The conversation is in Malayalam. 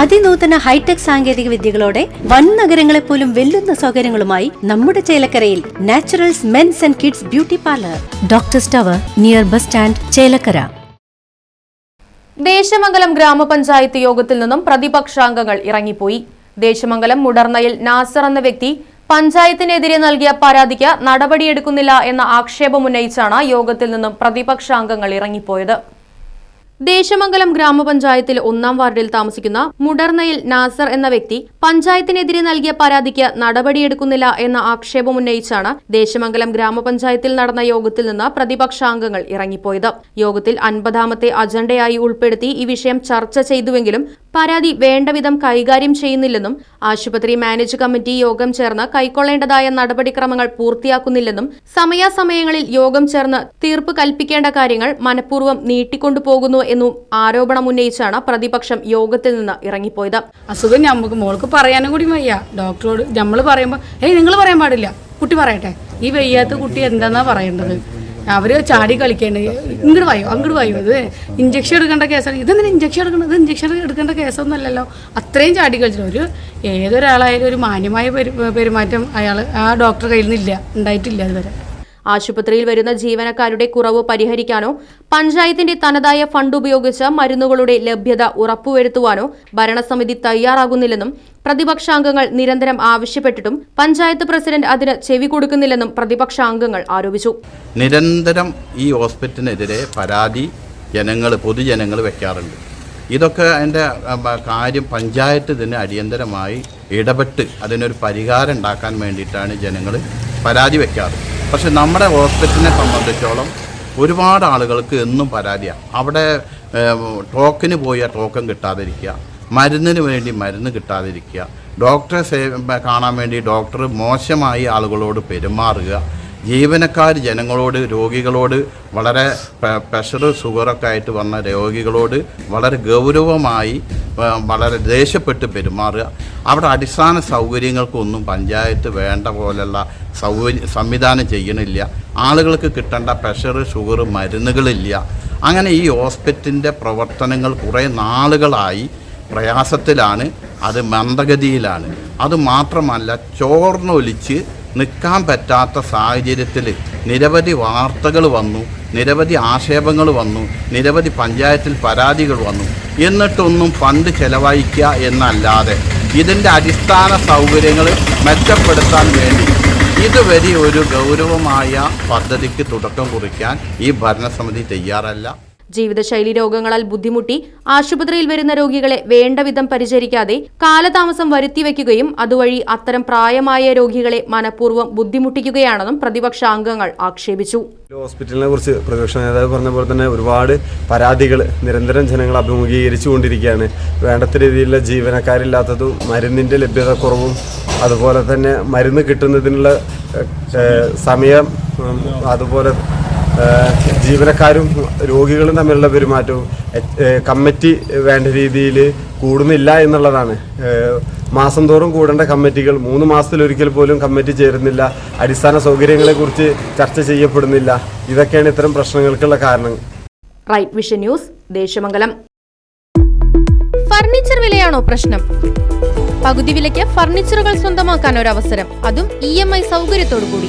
അതിനൂതന ഹൈടെക് സാങ്കേതിക വിദ്യകളോടെ വൻ നഗരങ്ങളെ പോലും വെല്ലുന്ന സൗകര്യങ്ങളുമായി നമ്മുടെ ചേലക്കരയിൽ Naturals men's and kids beauty parlour. Doctor സ്റ്റവർ near bus stand Chelakkara. Desamangalam ഗ്രാമപഞ്ചായത്ത് യോഗത്തിൽ നിന്നും പ്രതിപക്ഷാംഗങ്ങൾ ഇറങ്ങിപ്പോയി. ദേശമംഗലം മുടർന്നയിൽ നാസർ എന്ന വ്യക്തി പഞ്ചായത്തിനെതിരെ നൽകിയ പരാതിക്ക് നടപടിയെടുക്കുന്നില്ല എന്ന ആക്ഷേപമുന്നയിച്ചാണ് യോഗത്തിൽ നിന്നും പ്രതിപക്ഷാംഗങ്ങൾ ഇറങ്ങിപ്പോയത്. ദേശമംഗലം ഗ്രാമപഞ്ചായത്തിൽ ഒന്നാം വാർഡിൽ താമസിക്കുന്ന മുടർന്നയിൽ നാസർ എന്ന വ്യക്തി പഞ്ചായത്തിനെതിരെ നൽകിയ പരാതിക്ക് നടപടിയെടുക്കുന്നില്ല എന്ന ആക്ഷേപം ഉന്നയിച്ചാണ് ദേശമംഗലം ഗ്രാമപഞ്ചായത്തിൽ നടന്ന യോഗത്തിൽ നിന്ന് പ്രതിപക്ഷാംഗങ്ങൾ ഇറങ്ങിപ്പോയത്. യോഗത്തിൽ അൻപതാമത്തെ അജണ്ടയായി ഉൾപ്പെടുത്തി ഈ വിഷയം ചർച്ച ചെയ്തുവെങ്കിലും പരാതി വേണ്ടവിധം കൈകാര്യം ചെയ്യുന്നില്ലെന്നും ആശുപത്രി മാനേജ് കമ്മിറ്റി യോഗം ചേർന്ന് കൈക്കൊള്ളേണ്ടതായ നടപടിക്രമങ്ങൾ പൂർത്തിയാക്കുന്നില്ലെന്നും സമയാസമയങ്ങളിൽ യോഗം ചേർന്ന് തീർപ്പ് കൽപ്പിക്കേണ്ട കാര്യങ്ങൾ മനഃപൂർവം നീട്ടിക്കൊണ്ടുപോകുന്നു എന്നും ആരോപണമുന്നയിച്ചാണ് പ്രതിപക്ഷം യോഗത്തിൽ നിന്ന് ഇറങ്ങിപ്പോയത്. അസുഖം നമുക്ക് മോൾക്ക് പറയാനും കൂടി വയ്യ. ഡോക്ടറോട് നമ്മൾ പറയുമ്പോൾ ഏയ് നിങ്ങൾ പറയാൻ പാടില്ല. കുട്ടി പറയട്ടെ. ഈ വയ്യാത്ത കുട്ടി എന്താന്നാ പറയേണ്ടത്? അവർ ചാടി കളിക്കേണ്ടത് ഇങ്ങോട്ട് വായോ അങ്ങോട്ട് വായോ. ഇത് ഇഞ്ചക്ഷൻ എടുക്കേണ്ട കേസാണ് ഇതെന്തിനാ ഇഞ്ചക്ഷൻ എടുക്കണം? ഇത് ഇഞ്ചക്ഷൻ എടുക്കേണ്ട കേസൊന്നുമല്ലല്ലോ അത്രയും ചാടി കളിച്ചിട്ട് ഒരു ഏതൊരാളായാലും ഒരു മാന്യമായ പെരുമാറ്റം അയാൾ ആ ഡോക്ടർ കയ്യിൽ നിന്നില്ല. ഉണ്ടായിട്ടില്ല അതുവരെ ആശുപത്രിയിൽ വരുന്ന ജീവനക്കാരുടെ കുറവ് പരിഹരിക്കാനോ പഞ്ചായത്തിന്റെ തനതായ ഫണ്ട് ഉപയോഗിച്ച് മരുന്നുകളുടെ ലഭ്യത ഉറപ്പുവരുത്തുവാനോ ഭരണസമിതി തയ്യാറാകുന്നില്ലെന്നും പ്രതിപക്ഷാംഗങ്ങൾ നിരന്തരം ആവശ്യപ്പെട്ടിട്ടും പഞ്ചായത്ത് പ്രസിഡന്റ് അതിന് ചെവി കൊടുക്കുന്നില്ലെന്നും പ്രതിപക്ഷാംഗങ്ങൾ ആരോപിച്ചു. നിരന്തരം ഈ ഹോസ്പിറ്റലിനെതിരെ പരാതി ജനങ്ങൾ പൊതുജനങ്ങൾ വെക്കാറുണ്ട്. ഇതൊക്കെ അതിന്റെ കാര്യം പഞ്ചായത്ത് ഇതിന് അടിയന്തരമായി ഇടപെട്ട് അതിനൊരു പരിഹാരം ഉണ്ടാക്കാൻ വേണ്ടിയിട്ടാണ് ജനങ്ങൾ പരാതി വെക്കാറ്. പക്ഷെ നമ്മുടെ ഹോസ്പിറ്റലിനെ സംബന്ധിച്ചോളം ഒരുപാട് ആളുകൾക്ക് എന്നും പരാതിയാണ് അവിടെ ടോക്കിന് പോയ ടോക്കൺ കിട്ടാതിരിക്കുക മരുന്നിന് വേണ്ടി മരുന്ന് കിട്ടാതിരിക്കുക ഡോക്ടറെ സേ- കാണാൻ വേണ്ടി ഡോക്ടർ മോശമായി ആളുകളോട് പെരുമാറുക ജീവനക്കാർ ജനങ്ങളോട് രോഗികളോട് വളരെ പ്രഷർ ഷുഗറൊക്കെ ആയിട്ട് വന്ന രോഗികളോട് വളരെ ഗൗരവമായി വളരെ ദേഷ്യപ്പെട്ട് പെരുമാറുക. അവിടെ അടിസ്ഥാന സൗകര്യങ്ങൾക്കൊന്നും പഞ്ചായത്ത് വേണ്ട പോലെയുള്ള സൗകര്യ സംവിധാനം ചെയ്യണില്ല. ആളുകൾക്ക് കിട്ടേണ്ട പ്രഷർ ഷുഗർ മരുന്നുകളില്ല. അങ്ങനെ ഈ ഹോസ്പിറ്റലിന്റെ പ്രവർത്തനങ്ങൾ കുറേ നാളുകളായി പ്രയാസത്തിലാണ്. അത് മന്ദഗതിയിലാണ്. അത് മാത്രമല്ല ചോർന്നൊലിച്ച് നിൽക്കാൻ പറ്റാത്ത സാഹചര്യത്തിൽ നിരവധി വാർത്തകൾ വന്നു നിരവധി ആക്ഷേപങ്ങൾ വന്നു നിരവധി പഞ്ചായത്തിൽ പരാതികൾ വന്നു. എന്നിട്ടൊന്നും ഫണ്ട് ചെലവഴിക്കുക എന്നല്ലാതെ ഇതിന്റെ അടിസ്ഥാന സൗകര്യങ്ങൾ മെച്ചപ്പെടുത്താൻ വേണ്ടി ഇതുവരെ ഒരു ഗൗരവമായ പദ്ധതിക്ക് തുടക്കം കുറിക്കാൻ ഈ ഭരണസമിതി തയ്യാറല്ല. ജീവിതശൈലി രോഗങ്ങളാൽ ബുദ്ധിമുട്ടി ആശുപത്രിയിൽ വരുന്ന രോഗികളെ വേണ്ടവിധം പരിചരിക്കാതെ കാലതാമസം വരുത്തിവെക്കുകയും അതുവഴി അത്തരം പ്രായമായ രോഗികളെ മനഃപൂർവം ബുദ്ധിമുട്ടിക്കുകയാണെന്നും പ്രതിപക്ഷ അംഗങ്ങൾ ആക്ഷേപിച്ചു. ഹോസ്പിറ്റലിനെ കുറിച്ച് പ്രതിപക്ഷ നേതാവ് പറഞ്ഞ പോലെ തന്നെ ഒരുപാട് പരാതികൾ നിരന്തരം ജനങ്ങൾ അഭിമുഖീകരിച്ചു കൊണ്ടിരിക്കുകയാണ് വേണ്ടത്ര രീതിയിലുള്ള ജീവനക്കാരില്ലാത്തതും മരുന്നിന്റെ ലഭ്യത കുറവും അതുപോലെ തന്നെ മരുന്ന് കിട്ടുന്നതിനുള്ള സമയം അതുപോലെ ജീവനക്കാരും രോഗികളും തമ്മിലുള്ള പെരുമാറ്റവും കമ്മിറ്റി വേണ്ട രീതിയിൽ കൂടുന്നില്ല എന്നുള്ളതാണ്. മാസം തോറും കൂടേണ്ട കമ്മിറ്റികൾ മൂന്ന് മാസത്തിലൊരിക്കൽ പോലും കമ്മിറ്റി ചേരുന്നില്ല. അടിസ്ഥാന സൗകര്യങ്ങളെക്കുറിച്ച് ചർച്ച ചെയ്യപ്പെടുന്നില്ല. ഇതൊക്കെയാണ് ഇത്തരം പ്രശ്നങ്ങൾക്കുള്ള കാരണം. Right vision news Desamangalam. Furniture വിലയാണോ പ്രശ്നം? പകുതി വിലയ്ക്ക് ഫർണിച്ചറുകൾ സ്വന്തമാക്കാൻ ഒരു അവസരം അതും ഇ എം ഐ സൗകര്യത്തോടു കൂടി